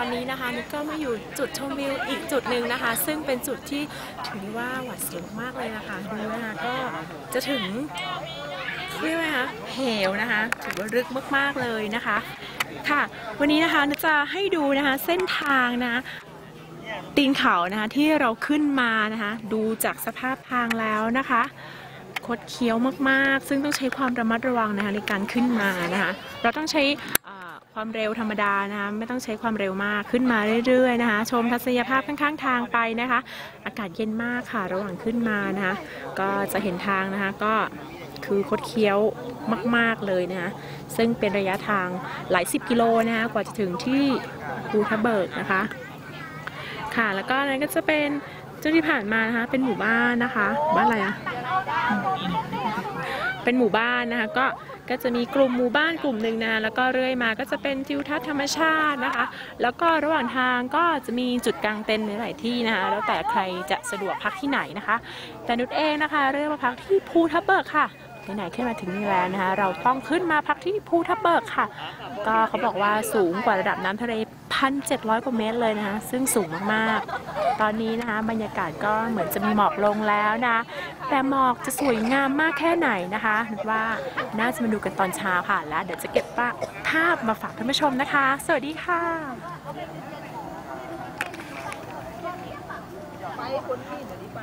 ตอนนี้นะคะนุกก็มาอยู่จุดชมวิวอีกจุดหนึ่งนะคะ ซึ่งเป็นจุดที่ถือว่าหวาดเสียวมากเลยนะคะดูนะคะก็จะถึงเรียกว่าไงคะเหวนะคะถือว่าลึกมากๆเลยนะคะ ค่ะ วันนี้นะคะจะให้ดูนะคะเส้นทางนะตีนเขานะคะที่เราขึ้นมานะคะ ดูจากสภาพทางแล้วนะคะคดเคี้ยวมากๆ ซึ่งต้องใช้ความระมัดระวังนะคะในการขึ้นมานะคะ เราต้องใช้ ความเร็วธรรมดานะคะไม่ต้องใช้ความเร็วมากขึ้นมาเรื่อยๆนะคะ ชมทัศนียภาพข้างๆทางไปนะคะ อากาศเย็นมากค่ะ ระหว่างขึ้นมานะคะ ก็จะเห็นทางนะคะก็คือคดเคี้ยวมาก ๆเลยนะคะซึ่งเป็นระยะทางหลายสิบกิโลนะคะกว่าจะถึงที่ภูทับเบิกนะคะ ค่ะแล้วก็นั้นก็จะเป็นจุดที่ผ่านมานะคะ เป็นหมู่บ้านนะคะ บ้านอะไรอะเป็นหมู่บ้านนะคะ ก็ ก็จะมีกลุ่มหมู่บ้านกลุ่มหนึ่งนะแล้วก็เรื่อยมาก็จะเป็นทิวทัศน์ธรรมชาตินะคะ แล้วก็ระหว่างทางก็จะมีจุดกางเต็นท์ในหลายที่นะคะแล้วแต่ใครจะสะดวกพักที่ไหนนะคะ แต่นุชเองนะคะเรื่องมาพักที่ภูทับเบิกค่ะไหนๆขึ้นมาถึงนี่แล้วนะคะ เราต้องขึ้นมาพักที่ภูทับเบิกค่ะ ก็เขาบอกว่าสูงกว่าระดับน้ำทะเล พันเจ็ดร้อยกว่าเมตรเลยนะคะ ซึ่งสูงมากๆ ตอนนี้นะคะ บรรยากาศก็เหมือนจะมีหมอกลงแล้วนะ แต่หมอกจะสวยงามมากแค่ไหนนะคะนึกว่าน่าจะมาดูกันตอนเช้าค่ะ แล้วเดี๋ยวจะเก็บภาพมาฝากท่านผู้ชมนะคะ สวัสดีค่ะไปคนที่เดี๋ยวนี้ไป